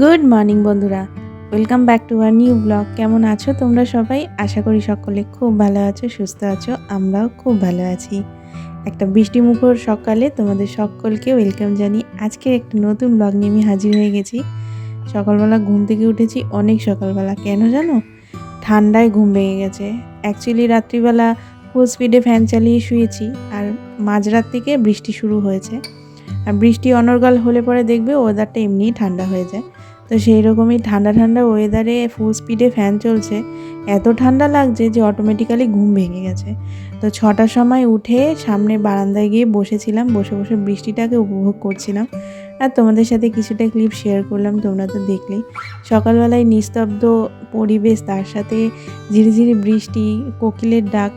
Good morning বন্ধুরা। Welcome back to our new blog. কেমন আছো তোমরা সবাই? আশা করি সকলে খুব ভালো আছো, সুস্থ আছো, আমরাও খুব ভালো আছি। একটা বৃষ্টি মুখর সকালে তোমাদের সকলকে ওয়েলকাম জানি আজকের একটা নতুন ব্লগ নিয়ে আমি হাজির হয়ে গেছি। সকালবেলা ঘুম থেকে উঠেছি, অনেক সকালবেলা। কেন জানো? ঠান্ডায় ঘুম ভেঙে গেছে। অ্যাকচুয়ালি রাত্রিবেলা ফুল স্পিডে ফ্যান চালিয়ে শুয়েছি আর মাঝরাত থেকে বৃষ্টি শুরু হয়েছে। আর বৃষ্টি অনর্গল হলে পরে দেখবে ওয়েদারটা এমনিই ঠান্ডা হয়ে যায়। তো সেই রকমই ঠান্ডা ঠান্ডা ওয়েদারে ফুল স্পিডে ফ্যান চলছে। এত ঠান্ডা লাগছে যে অটোমেটিক্যালি ঘুম ভেঙে গেছে। তো ছটার সময় উঠে সামনে বারান্দায় গিয়ে বসেছিলাম, বসে বসে বৃষ্টিটাকে উপভোগ করছিলাম। আর তোমাদের সাথে কিছুটা ক্লিপ শেয়ার করলাম, তোমরা তো দেখলেই। সকালবেলায় নিস্তব্ধ পরিবেশ, তার সাথে ঝিরিঝিরি বৃষ্টি, কোকিলের ডাক।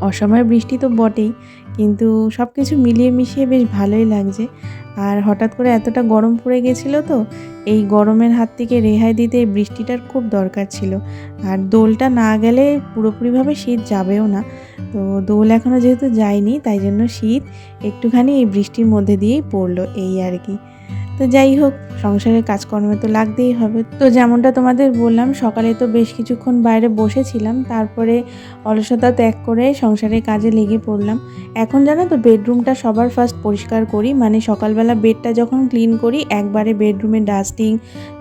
অসময় বৃষ্টি তো বটেই, কিন্তু সব কিছু মিলিয়ে মিশিয়ে বেশ ভালোই লাগছে। আর হঠাৎ করে এতটা গরম পড়ে গেছিল তো, এই গরমের হাত থেকে রেহাই দিতে বৃষ্টিটার খুব দরকার ছিল। আর দোলটা না গেলে পুরোপুরিভাবে শীত যাবেও না। তো দোল এখনও যেহেতু যায়নি, তাই জন্য শীত একটুখানি এই বৃষ্টির মধ্যে দিয়েই পড়ল, এই আর কি। তো যাই হোক, সংসারের কাজকর্মে তো লাগতেই হবে। তো যেমনটা তোমাদের বললাম, সকালে তো বেশ কিছুক্ষণ বাইরে বসেছিলাম, তারপরে অলসতা ত্যাগ করে সংসারের কাজে লেগে পড়লাম। এখন জানো তো, বেডরুমটা সবার ফার্স্ট পরিষ্কার করি মানে সকালবেলা বেডটা যখন ক্লিন করি, একবারে বেডরুমে ডাস্টিং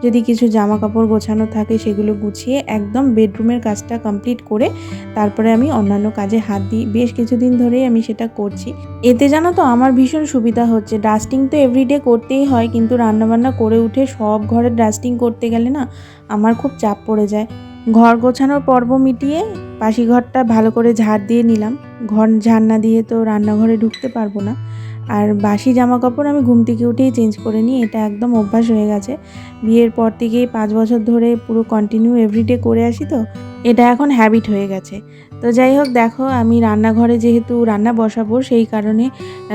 যদি কিছু জামা কাপড় গোছানো থাকে সেগুলো গুছিয়ে একদম বেডরুমের কাজটা কমপ্লিট করে তারপরে আমি অন্যান্য কাজে হাত দিই। বেশ কিছুদিন ধরেই আমি সেটা করছি। এতে জানো তো, আমার ভীষণ সুবিধা হচ্ছে। ডাস্টিং তো এভরিডে করতেই হয়, কিন্তু রান্নাবান্না করে উঠে সব ঘরের ডাস্টিং করতে গেলে না আমার খুব চাপ পড়ে যায়। ঘর গোছানোর পর্ব মিটিয়ে পাশি ঘরটা ভালো করে ঝাড় দিয়ে নিলাম। ঘর ঝাড় না দিয়ে তো রান্নাঘরে ঢুকতে পারব না। আর বাসি জামা কাপড় আমি ঘুম থেকে উঠেই চেঞ্জ করে নিই, এটা একদম অভ্যাস হয়ে গেছে। বিয়ের পর থেকেই পাঁচ বছর ধরে পুরো কন্টিনিউ এভরিডে করে আসি তো, এটা এখন হ্যাবিট হয়ে গেছে। তো যাই হোক, দেখো আমি রান্নাঘরে যেহেতু রান্না বসাবো, সেই কারণে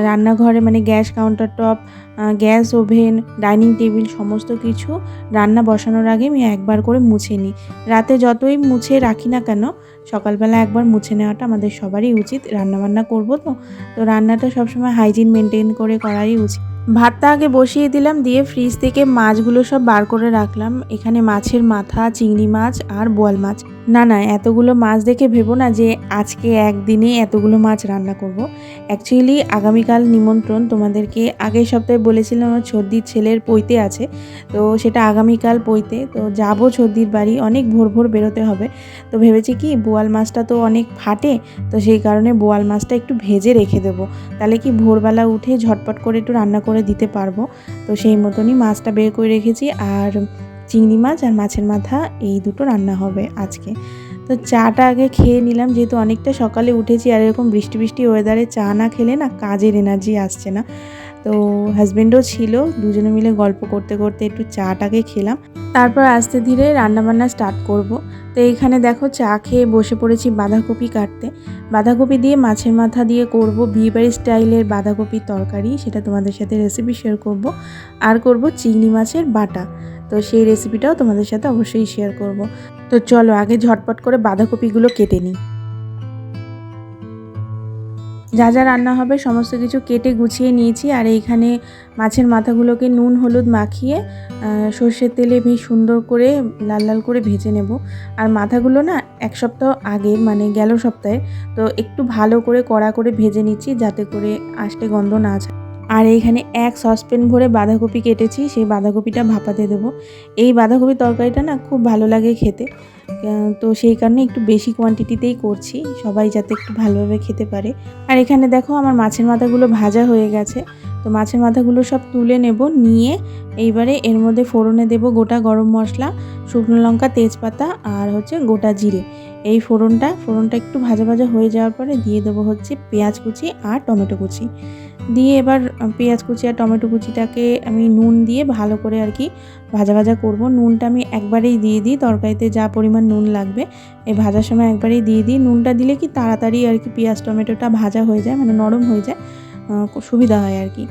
রান্নাঘরে মানে gas counter top gas oven, dining table, সমস্ত কিছু রান্না বসানোর আগে আমি একবার করে মুছে নিই। রাতে যতই মুছে রাখি না কেন, সকালবেলা একবার মুছে নেওয়াটা আমাদের সবারই উচিত। রান্নাবান্না করব তো? তো রান্নাটা সবসময় হাইজিন মেনটেন করে করাই উচিত। ভাতটা আগে বসিয়ে দিলাম, দিয়ে ফ্রিজ থেকে মাছগুলো সব বার করে রাখলাম। এখানে মাছের মাথা, চিংড়ি মাছ আর বোয়াল মাছ। না না, এতগুলো মাছ দেখে ভেবো না যে আজকে একদিনে এতগুলো মাছ রান্না করব। অ্যাকচুয়ালি আগামীকাল নিমন্ত্রণ তোমাদেরকে আগের সপ্তাহে বলেছিলাম আমার ছর্দির ছেলের পৈতে আছে। তো সেটা আগামীকাল পৈতে। তো যাব ছর্দির বাড়ি, অনেক ভোর ভোর বেরোতে হবে। তো ভেবেছি কি, বোয়াল মাছটা তো অনেক ফাটে, তো সেই কারণে বোয়াল মাছটা একটু ভেজে রেখে দেবো। তাহলে কি ভোরবেলা উঠে ঝটপট করে একটু রান্না করে দিতে পারব। তো সেই মতনই মাছটা বের করে রেখেছি। আর চিংড়ি মাছ আর মাছের মাথা, এই দুটো রান্না হবে আজকে। তো চাটা আগে খেয়ে নিলাম, যেহেতু অনেকটা সকালে উঠেছি আর এরকম বৃষ্টি বৃষ্টি ওয়েদারে চা না খেলে না কাজের এনার্জি আসছে না। তো হাজব্যান্ডও ছিল, দুজনে মিলে গল্প করতে করতে একটু চাটাকে খেলাম। তারপর আস্তে ধীরে রান্নাবান্না স্টার্ট করব। তো এইখানে দেখো চা খেয়ে বসে পড়েছি বাঁধাকপি কাটতে। বাঁধাকপি দিয়ে মাছের মাথা দিয়ে করব বিয়েবাড়ি স্টাইলের বাঁধাকপির তরকারি, সেটা তোমাদের সাথে রেসিপি শেয়ার করব। আর করব চিংড়ি মাছের বাটা। তো সেই রেসিপিটাও তোমাদের সাথে অবশ্যই শেয়ার করব। তো চলো, আগে ঝটপট করে বাঁধাকপিগুলো কেটে নিই। যা যা রান্না হবে, সমস্ত কিছু কেটে গুছিয়ে নিয়েছি। আর এইখানে মাছের মাথাগুলোকে নুন, হলুদ মাখিয়ে সর্ষের তেলে বেশ সুন্দর করে লাল লাল করে ভেজে নেব। আর মাথাগুলো না এক সপ্তাহ আগে মানে গেল সপ্তাহে, তো একটু ভালো করে কড়া করে ভেজে নিচ্ছি, যাতে করে আষ্টে গন্ধ না যায় আর এইখানে এক সসপ্যান ভরে বাঁধাকপি কেটেছি, সেই বাঁধাকপিটা ভাপাতে দেবো। এই বাঁধাকপির তরকারিটা না খুব ভালো লাগে খেতে। তো সেই কারণে একটু বেশি কোয়ান্টিটিতেই করছি, সবাই যাতে একটু ভালোভাবে খেতে পারে। আর এখানে দেখো আমার মাছের মাথাগুলো ভাজা হয়ে গেছে। তো মাছের মাথাগুলো সব তুলে নেব, নিয়ে এইবারে এর মধ্যে ফোড়নে দেব গোটা গরম মশলা, শুকনো লঙ্কা, তেজপাতা আর হচ্ছে গোটা জিরে। এই ফোড়নটা ফোড়নটা একটু ভাজা ভাজা হয়ে যাওয়ার পরে দিয়ে দেবো হচ্ছে পেঁয়াজ কুচি আর টমেটো কুচি। দিয়ে এবার পেঁয়াজ কুচি আর টমেটো কুচিটাকে আমি নুন দিয়ে ভালো করে আর কি ভাজা ভাজা করব। নুনটা আমি একবারেই দিয়ে দিই, তরকারিতে যা পরিমাণ নুন লাগবে এই ভাজার সময় একবারেই দিয়ে দিই। নুনটা দিলে কি তাড়াতাড়ি আর কি পেঁয়াজ, টমেটোটা ভাজা হয়ে যায় মানে নরম হয়ে যায় সুবিধা হয় আর কি।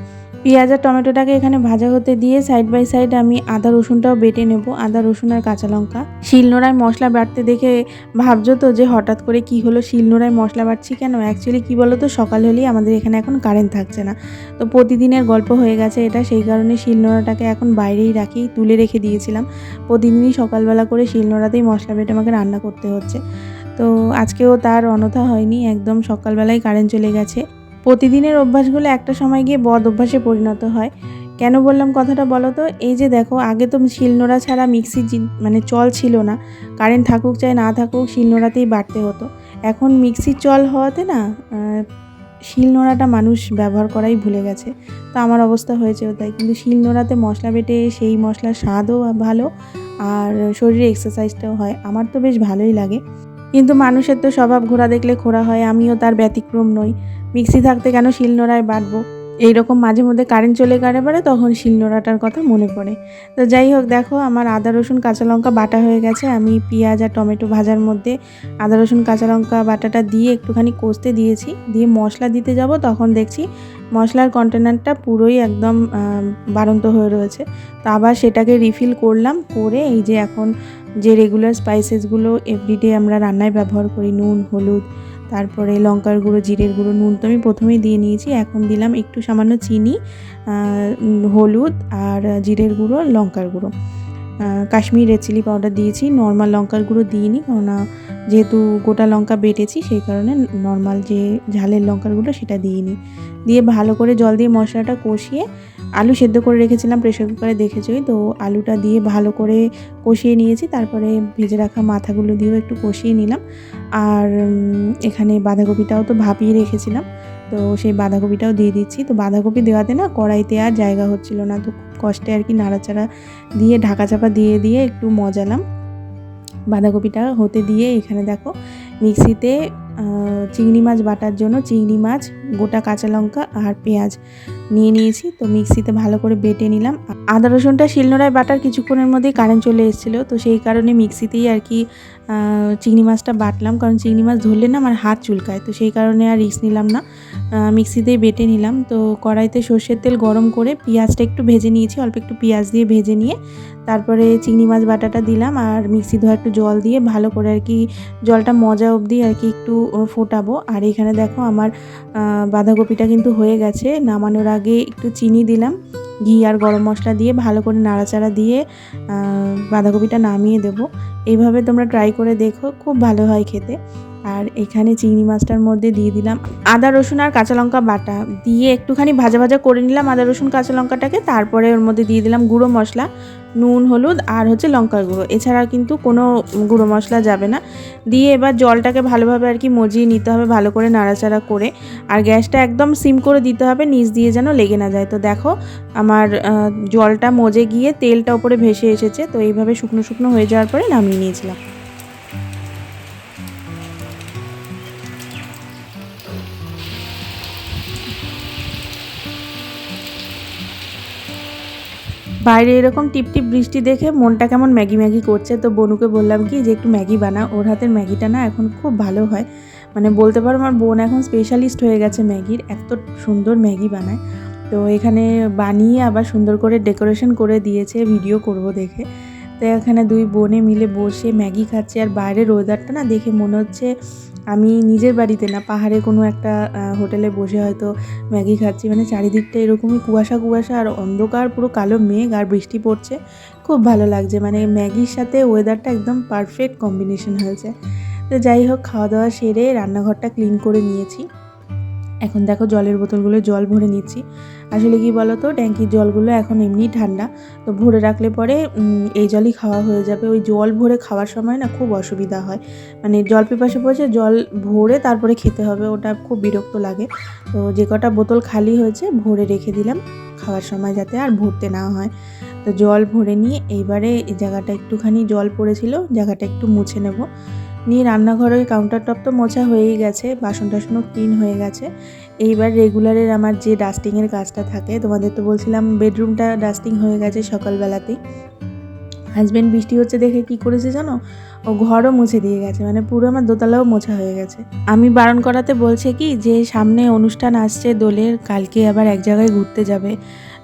পেঁয়াজ আর টমেটোটাকে এখানে ভাজা হতে দিয়ে সাইড বাই সাইড আমি আদা, রসুনটাও বেটে নেব, আদা, রসুন আর কাঁচা লঙ্কা। শিলনোড়ায় মশলা বাটতে দেখে ভাবছ তো যে হঠাৎ করে কি হলো? শিলনোড়ায় মশলা বাটছি কেন? অ্যাকচুয়ালি কি বলো তো সকাল হলেই আমাদের এখানে এখন কারেন্ট থাকছে না। তো প্রতিদিনের গল্প হয়ে গেছে এটা, সেই কারণে শিলনোড়াটাকে এখন বাইরেই রাখি, তুলে রেখে দিয়েছিলাম। প্রতিদিনই সকালবেলা করে শিলনোড়াতেই মশলা বেটে আমাকে রান্না করতে হচ্ছে। তো আজকেও তার অনথা হয়নি, একদম সকালবেলায় কারেন্ট চলে গেছে। প্রতিদিনের অভ্যাসগুলো একটা সময় গিয়ে বদ অভ্যাসে পরিণত হয়। কেন বললাম কথাটা বলো তো? এই যে দেখো, আগে তো শিলনোড়া ছাড়া মিক্সির মানে চল ছিল না। কারেন্ট থাকুক চাই না থাকুক, শিলনোড়াতেই বাটতে হতো। এখন মিক্সির চল হওয়াতে না শিলনোড়াটা মানুষ ব্যবহার করাই ভুলে গেছে। তো আমার অবস্থা হয়েছে তাই। কিন্তু শিলনোড়াতে মশলা বেটে সেই মশলার স্বাদও ভালো আর শরীরে এক্সারসাইজটাও হয়। আমার তো বেশ ভালোই লাগে। কিন্তু মানুষের তো স্বভাব ঘোরা দেখলে খোরা হয়, আমিও তার ব্যতিক্রম নই। মিক্সি থাকতে কেন শিলনোড়ায় বাটবো এইরকম মাঝে মধ্যে কারেন্ট চলে গেলে পারে তখন শিলনোড়াটার কথা মনে পড়ে। তো যাই হোক, দেখো আমার আদা, রসুন, কাঁচা লঙ্কা বাটা হয়ে গেছে। আমি পেঁয়াজ আর টমেটো ভাজার মধ্যে আদা, রসুন, কাঁচা লঙ্কা বাটাটা দিয়ে একটুখানি কষতে দিয়েছি। দিয়ে মশলা দিতে যাব, তখন দেখছি মশলার কন্টেনারটা পুরোই একদম বাড়ন্ত হয়ে রয়েছে। তো আবার সেটাকে রিফিল করলাম, করে এই যে এখন যে রেগুলার স্পাইসেসগুলো এভরিডে আমরা রান্নায় ব্যবহার করি, নুন, হলুদ, তারপরে লঙ্কার গুঁড়ো, জিরের গুঁড়ো, নুন তো আমি প্রথমেই দিয়ে নিয়েছি, এখন দিলাম একটু সামান্য চিনি হলুদ আর জিরের গুঁড়ো, লঙ্কার গুঁড়ো। কাশ্মীর রেড চিলি পাউডার দিয়েছি নর্মাল লঙ্কার গুঁড়ো দিইনি, কেননা যেহেতু গোটা লঙ্কা বেটেছি, সেই কারণে নর্মাল যে ঝালের লঙ্কার গুঁড়ো সেটা দিইনি। দিয়ে ভালো করে জল দিয়ে মশলাটা কষিয়ে আলু সেদ্ধ করে রেখেছিলাম প্রেশার কুকারে দেখেছই, তো আলুটা দিয়ে ভালো করে কষিয়ে নিয়েছি, তারপরে ভেজে রাখা মাথাগুলো দিয়েও একটু কষিয়ে নিলাম। আর এখানে বাঁধাকপিটাও তো ভাপিয়ে রেখেছিলাম তো সেই বাঁধাকপিটাও দিয়ে দিচ্ছি। তো বাঁধাকপি দেওয়াতে না কড়াইতে আর জায়গা হচ্ছিল না। তো খুব কষ্টে আর কি নাড়াচাড়া দিয়ে ঢাকা চাপা দিয়ে দিয়ে একটু মজালাম। বাঁধাকপিটা হতে দিয়ে এখানে দেখো মিক্সিতে চিংড়ি মাছ বাটার জন্য চিংড়ি মাছ, গোটা কাঁচা লঙ্কা আর পেঁয়াজ নিয়ে নিয়েছি। তো মিক্সিতে ভালো করে বেটে নিলাম। আদা রসুনটা শিলনোড়ায় বাটার কিছুক্ষণের মধ্যেই কারেন্ট চলে এসেছিল। তো সেই কারণে মিক্সিতেই আর কি চিংড়ি মাছটা বাটলাম, কারণ চিংড়ি মাছ ধরলে না আমার হাত চুলকায়, তো সেই কারণে আর রিস্ক নিলাম না। মিক্সিতেই বেটে নিলাম, তো কড়াইতে সর্ষের তেল গরম করে পেঁয়াজটা একটু ভেজে নিয়েছি, অল্প একটু পেঁয়াজ দিয়ে ভেজে নিয়ে, তারপরে চিংড়ি মাছ বাটাটা দিলাম, আর মিক্সি ধোয়া একটু জল দিয়ে ভালো করে আর কি জলটা মজা অবধি আর কি একটু ফোটাবো। আর এখানে দেখো আমার বাঁধাকপিটা কিন্তু হয়ে গেছে, নামানোর আগে একটু চিনি দিলাম ঘি আর গরম মশলা দিয়ে ভালো করে নাড়াচাড়া দিয়ে বাঁধাকপিটা নামিয়ে দেবো। এইভাবে তোমরা ট্রাই করে দেখো, খুব ভালো হয় খেতে। আর এখানে চিংড়ি মাছটার মধ্যে দিয়ে দিলাম আদা, রসুন আর কাঁচা লঙ্কা বাটা। দিয়ে একটুখানি ভাজা ভাজা করে নিলাম আদা, রসুন, কাঁচা লঙ্কাটাকে। তারপরে ওর মধ্যে দিয়ে দিলাম গুঁড়ো মশলা, নুন, হলুদ আর হচ্ছে লঙ্কার গুঁড়ো। এছাড়া কিন্তু কোনো গুঁড়ো মশলা যাবে না। দিয়ে এবার জলটাকে ভালোভাবে আর কি মজিয়ে নিতে হবে ভালো করে নাড়াচাড়া করে। আর গ্যাসটা একদম সিম করে দিতে হবে, নিচ দিয়ে যেন লেগে না যায়। তো দেখো আমার জলটা মজে গিয়ে তেলটা ওপরে ভেসে এসেছে। তো এইভাবে শুকনো শুকনো হয়ে যাওয়ার পরে নামিয়ে নিয়েছিলাম। বাইরে এরকম টিপটিপ বৃষ্টি দেখে মনটা কেমন ম্যাগি ম্যাগি করছে, তো বনুকে বললাম কি যে একটু ম্যাগি বানা ওর হাতের ম্যাগিটা না এখন খুব ভালো হয়। মানে বলতে পারো আমার বোন এখন স্পেশালিস্ট হয়ে গেছে ম্যাগির, এত সুন্দর ম্যাগি বানায়। তো এখানে বানিয়ে আবার সুন্দর করে ডেকোরেশন করে দিয়েছে ভিডিও করব দেখে। তো এখানে দুই বোনে মিলে বসে ম্যাগি খাচ্ছে আর বাইরের ওয়েদারটা না দেখে মনে হচ্ছে আমি নিজের বাড়িতে না, পাহাড়ে কোনো একটা হোটেলে বসে হয়তো ম্যাগি খাচ্ছি। মানে চারিদিকটা এরকমই কুয়াশা কুয়াশা আর অন্ধকার, পুরো কালো মেঘ আর বৃষ্টি পড়ছে। খুব ভালো লাগছে। মানে ম্যাগির সাথে ওয়েদারটা একদম পারফেক্ট কম্বিনেশন হয়েছে। তো যাই হোক, খাওয়া দাওয়া সেরে রান্নাঘরটা ক্লিন করে নিয়েছি। এখন দেখো জলের বোতলগুলো জল ভরে নিচ্ছি। আসলে কি বলো তো ট্যাঙ্কির জলগুলো এখন এমনি ঠান্ডা। তো ভরে রাখলে পরে এই জলই খাওয়া হয়ে যাবে। ওই জল ভরে খাওয়ার সময় না খুব অসুবিধা হয়। মানে জল পিপাসে পড়েছে, জল ভরে তারপরে খেতে হবে। ওটা খুব বিরক্ত লাগে। তো যে কটা বোতল খালি হয়েছে, ভরে রেখে দিলাম। খাওয়ার সময় যাতে আর ভরতে না হয়। তো জল ভরে নিয়ে এইবারে এই জায়গাটা একটুখানি জল পড়েছিল, জায়গাটা একটু মুছে নেব। নিয়ে রান্নাঘরের কাউন্টার টপ তো মোছা হয়েই গেছে, বাসন টাসনও ক্লিন হয়ে গেছে। এইবার রেগুলারের আমার যে ডাস্টিংয়ের কাজটা থাকে, তোমাদের তো বলছিলাম বেডরুমটা ডাস্টিং হয়ে গেছে সকালবেলাতেই। হাজব্যান্ড বৃষ্টি হচ্ছে দেখে কি করেছে জানো? ও ঘরও মুছে দিয়ে গেছে মানে পুরো আমার দোতলাও মোছা হয়ে গেছে। আমি বারণ করাতে বলছে কি, যে সামনে অনুষ্ঠান আসছে দোলের, কালকে আবার এক জায়গায় ঘুরতে যাবে।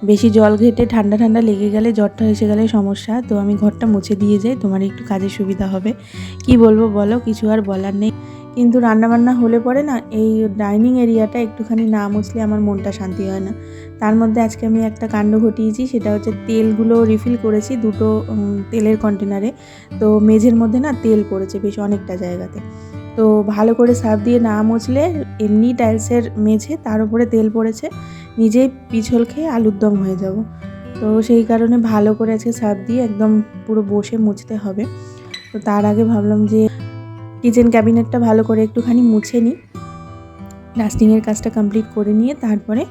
বেশি জল ঘেটে ঠান্ডা ঠান্ডা লেগে গেলে জ্বরটা এসে গেলে সমস্যা, তো আমি ঘরটা মুছে দিয়ে যাই, তোমার একটু কাজের সুবিধা হবে। কি বলব বলো, কিছু আর বলার নেই। কিন্তু রান্নাবান্না হলে পরে না, এই ডাইনিং এরিয়াটা একটুখানি না মুছলে আমার মনটা শান্তি হয় না। তার মধ্যে আজকে আমি একটা কাণ্ড ঘটিয়েছি, সেটা হচ্ছে তেলগুলো রিফিল করেছি দুটো তেলের কন্টেনারে তো মেঝের মধ্যে না তেল পড়েছে বেশ অনেকটা জায়গাতে। তো ভালো করে সার্ফ দিয়ে না মুছলে এমনি টাইলসের মেঝে তার উপরে তেল পড়েছে। নিজেই পিছল খেয়ে আলুর দম হয়ে যাব। তো সেই কারণে ভালো করে আজকে সার্ফ দিয়ে একদম পুরো বসে মুছতে হবে। তো তার আগে ভাবলাম যে কিচেন ক্যাবিনেটটা ভালো করে একটুখানি মুছে নিই। ডাস্টিংয়ের কাজটা কমপ্লিট করে নিয়ে তারপরে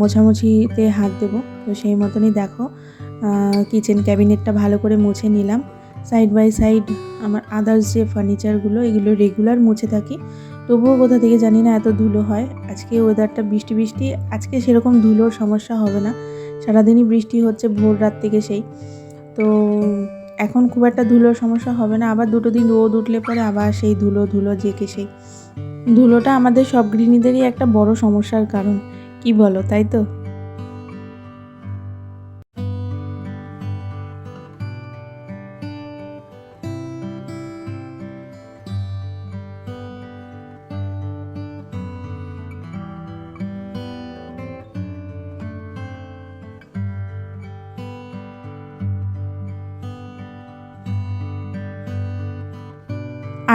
মোছামুছিতে হাত দেবো। তো সেই মতনই দেখো কিচেন ক্যাবিনেটটা ভালো করে মুছে নিলাম। সাইড বাই সাইড আমার আদার্স যে ফার্নিচারগুলো, এগুলো রেগুলার মুছে থাকি। তবুও কোথা থেকে জানি না, এত ধুলো হয়। আজকে ওয়েদারটা বৃষ্টি বৃষ্টি, আজকে সেরকম ধুলোর সমস্যা হবে না। সারাদিনই বৃষ্টি হচ্ছে, ভোর রাত থেকে সেই। তো এখন খুব একটা ধুলোর সমস্যা হবে না, আবার দুটো দিন রোদ উঠলে পরে আবার সেই ধুলো ধুলো জেকে সেই। ধুলোটা আমাদের সব গৃহিণীদেরই একটা বড় সমস্যার কারণ, কি বলো, তাই তো?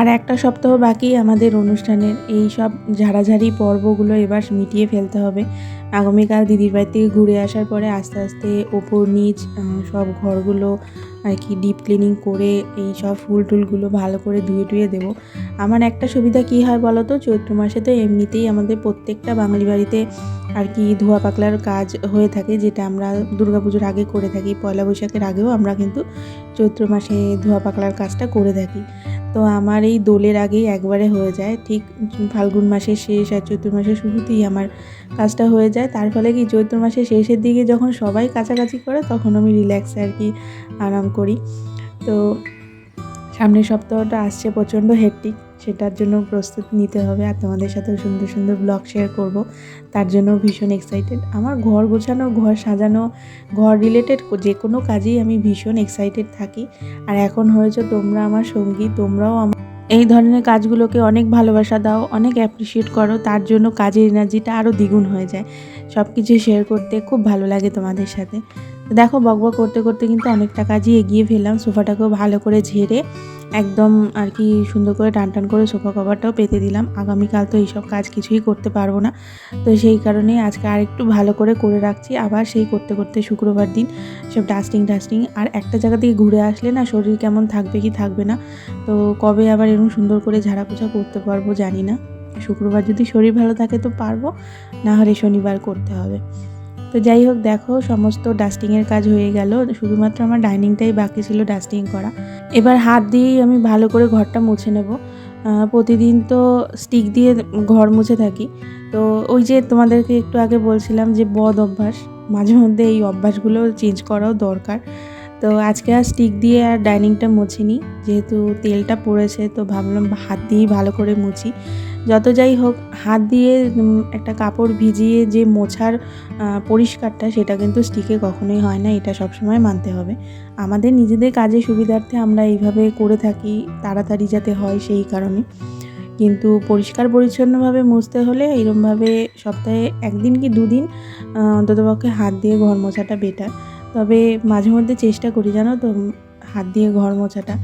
আর একটা সপ্তাহ বাকি আমাদের অনুষ্ঠানের। এই সব ঝাড়াঝাড়ি পর্বগুলো এবার মিটিয়ে ফেলতে হবে। আগামীকাল দিদির বাড়ি থেকে ঘুরে আসার পরে আস্তে আস্তে ওপর নিচ সব ঘরগুলো আর কি ডিপ ক্লিনিং করে এই সব ফুল টুলগুলো ভালো করে ধুয়ে টুয়ে দেবো। আমার একটা সুবিধা কী হয় বলো তো? চৈত্র মাসে তো এমনিতেই আমাদের প্রত্যেকটা বাঙালি বাড়িতে আর কি ধোয়া পাকলার কাজ হয়ে থাকে, যেটা আমরা দুর্গাপুজোর আগে করে থাকি। পয়লা বৈশাখের আগেও আমরা কিন্তু চৈত্র মাসে ধোয়া পাকলার কাজটা করে থাকি। তো আমার এই দোলের আগেই একবারে হয়ে যায়। ঠিক ফাল্গুন মাসের শেষ আর চৈত্র মাসের শুরুতেই আমার কাজটা হয়ে যায়। তার ফলে কি চৈত্র মাসের শেষের দিকে যখন সবাই কাছাকাছি করে, তখন আমি রিল্যাক্স আর কি আরাম করি। তো সামনের সপ্তাহটা আসছে প্রচণ্ড হেট্টিক সেটার জন্য প্রস্তুত নিতে হবে আর তোমাদের সাথেও সুন্দর সুন্দর ব্লগ শেয়ার করব। তার জন্য ভীষণ এক্সাইটেড আমার ঘর গোছানো, ঘর সাজানো, ঘর রিলেটেড যে কোনো কাজেই আমি ভীষণ এক্সাইটেড থাকি। আর এখন হয়েছে তোমরা আমার সঙ্গী, তোমরাও আমার এই ধরনের কাজগুলোকে অনেক ভালোবাসা দাও, অনেক অ্যাপ্রিসিয়েট করো, তার জন্য কাজের এনার্জিটা আরও দ্বিগুণ হয়ে যায়। সব কিছু শেয়ার করতে খুব ভালো লাগে তোমাদের সাথে। দেখো, বকবক করতে করতে কিন্তু অনেকটা কাজই এগিয়ে ফেললাম। সোফাটাকেও ভালো করে ঝেড়ে একদম আর কি সুন্দর করে টান টান করে সোফা কভারটাও পেতে দিলাম। আগামীকাল তো এইসব কাজ কিছুই করতে পারব না। তো সেই কারণে আজকে আর একটু ভালো করে করে রাখছি। আবার সেই করতে করতে শুক্রবার দিন সব ডাস্টিং টাস্টিং আর একটা জায়গা থেকে ঘুরে আসলে না শরীর কেমন থাকবে কি থাকবে না। তো কবে আবার এরকম সুন্দর করে ঝাড়া পোছা করতে পারব জানি না। শুক্রবার যদি শরীর ভালো থাকে তো পারব না হলে শনিবার করতে হবে। তো যাই হোক, দেখো, সমস্ত ডাস্টিংয়ের কাজ হয়ে গেল। শুধুমাত্র আমার ডাইনিংটাই বাকি ছিল ডাস্টিং করা। এবার হাত দিয়েই আমি ভালো করে ঘরটা মুছে নেব। প্রতিদিন তো স্টিক দিয়ে ঘর মুছে থাকি। তো ওই যে তোমাদেরকে একটু আগে বলছিলাম যে বদ অভ্যাস, মাঝে মধ্যে এই অভ্যাসগুলো চেঞ্জ করাও দরকার। তো আজকে আর স্টিক দিয়ে আর ডাইনিংটা মুছিনি, যেহেতু তেলটা পড়েছে, তো ভাবলাম হাত দিয়েই ভালো করে মুছি। যত যাই হোক, হাত দিয়ে একটা কাপড় ভিজিয়ে যে মোছার পরিষ্কারটা, সেটা কিন্তু স্টিকে কখনোই হয় না, এটা সবসময় মানতে হবে। আমাদের নিজেদের কাজের সুবিধার্থে আমরা এইভাবে করে থাকি, তাড়াতাড়ি যাতে হয় সেই কারণে। কিন্তু পরিষ্কার পরিচ্ছন্নভাবে মুছতে হলে এরমভাবে সপ্তাহে একদিন কি দুদিন অন্ততপক্ষে হাত দিয়ে ঘর মোছাটা বেটার তবে মাঝে মধ্যে চেষ্টা করি, জানো তো, হাত দিয়ে ঘর মোছাটা।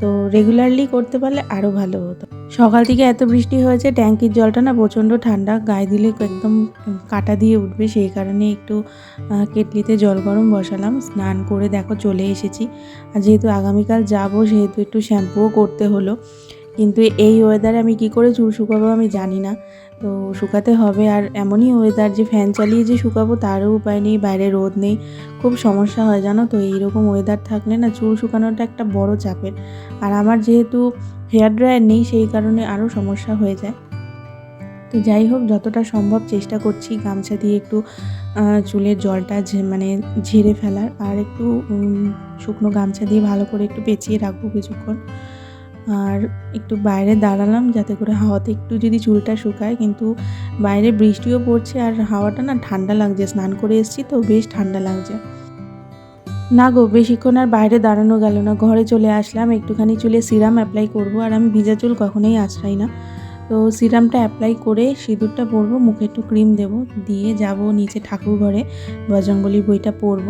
তো রেগুলারলি করতে পারলে আরও ভালো হতো। সকাল থেকে এত বৃষ্টি হয়েছে, ট্যাঙ্কির জলটা না প্রচণ্ড ঠান্ডা, গায়ে দিলে একদম কাটা দিয়ে উঠবে, সেই কারণে একটু কেটলিতে জল গরম বসালাম, স্নান করে দেখো চলে এসেছি। আর যেহেতু আগামীকাল যাব, সেহেতু একটু শ্যাম্পুও করতে হলো। কিন্তু এই ওয়েদারে আমি কি করে চুল শুকাবো আমি জানি না। তো শুকাতে হবে। আর এমনই ওয়েদার যে ফ্যান চালিয়ে যে শুকাবো তারও উপায় নেই, বাইরে রোদ নেই, খুব সমস্যা হয় জানো তো? এইরকম ওয়েদার থাকলে না চুল শুকানোটা একটা বড় চাপের। আর আমার যেহেতু হেয়ার ড্রায়ার নেই, সেই কারণে আরও সমস্যা হয়ে যায়। তো যাই হোক, যতটা সম্ভব চেষ্টা করছি গামছা দিয়ে একটু চুলের জলটা মানে ঝেড়ে ফেলার। আর একটু শুকনো গামছা দিয়ে ভালো করে একটু পেঁচিয়ে রাখব কিছুক্ষণ। আর একটু বাইরে দাঁড়ালাম যাতে করে হাওয়াতে একটু যদি চুলটা শুকায়, কিন্তু বাইরে বৃষ্টিও পড়ছে আর হাওয়াটা না ঠান্ডা লাগছে। স্নান করে এসেছি তো, বেশ ঠান্ডা লাগছে। না গো, বেশিক্ষণ আর বাইরে দাঁড়ানো গেল না। ঘরে চলে আসলাম, একটুখানি চুলে সিরাম অ্যাপ্লাই করব। আর আমি ভিজা চুল কখনোই আশ্রাই না। তো সিরামটা অ্যাপ্লাই করে সিঁদুরটা পরবো, মুখে একটু ক্রিম দেব, দিয়ে যাব নিচে ঠাকুর ঘরে বজরঙ্গলির বইটা পড়ব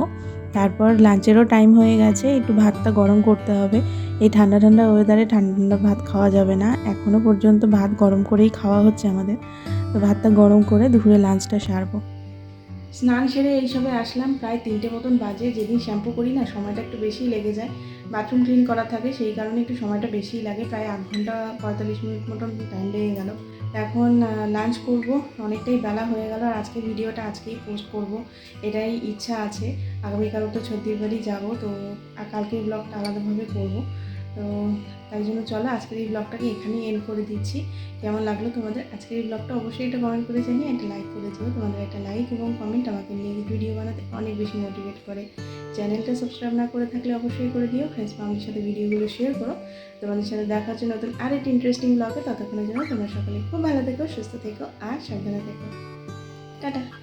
তারপর লাঞ্চেরও টাইম হয়ে গেছে, একটু ভাতটা গরম করতে হবে। এই ঠান্ডা ঠান্ডা ওয়েদারে ঠান্ডা ঠান্ডা ভাত খাওয়া যাবে না। এখনও পর্যন্ত ভাত গরম করেই খাওয়া হচ্ছে আমাদের। তো ভাতটা গরম করে দুপুরে লাঞ্চটা সারবো। স্নান সেরে এইসবে আসলাম, প্রায় তিনটে মতন বাজে। যেদিন শ্যাম্পু করি না, সময়টা একটু বেশিই লেগে যায়। বাথরুম ক্লিন করা থাকে, সেই কারণে একটু সময়টা বেশিই লাগে। প্রায় আধ ঘণ্টা পঁয়তাল্লিশ মিনিট মতন টাইম লেগে গেল। এখন লাঞ্চ করব। অনেকটাই বেলা হয়ে গেল আর আজকে ভিডিওটা আজকেই পোস্ট করব। এটাই ইচ্ছা আছে। আগামীকাল তো ছত্তির বাড়ি যাব, তো কালকে ব্লগটা আলাদাভাবে করব। তো তাই জন্য চলো আজকের এই ব্লগটাকে এখানেই এন্ড করে দিচ্ছি। কেমন লাগল তোমাদের? আজকের এই ব্লগটা অবশ্যই একটা কমেন্ট করে জানিয়ে একটা লাইক করে দিও। তোমাদের একটা লাইক এবং কমেন্ট আমাকে নিয়ে ভিডিও বানাতে অনেক বেশি মোটিভেট করে। চ্যানেলটা সাবস্ক্রাইব না করে থাকলে অবশ্যই করে দিও। ফ্রেন্ডস আমাদের সাথে ভিডিওগুলো শেয়ার করো। তোমাদের সাথে দেখা হচ্ছে নতুন আর একটি ইন্টারেস্টিং ব্লগে ততক্ষণের জন্য তোমরা সকলে খুব ভালো থেকো, সুস্থ থেকো আর সাবধানে থেকো। টাটা!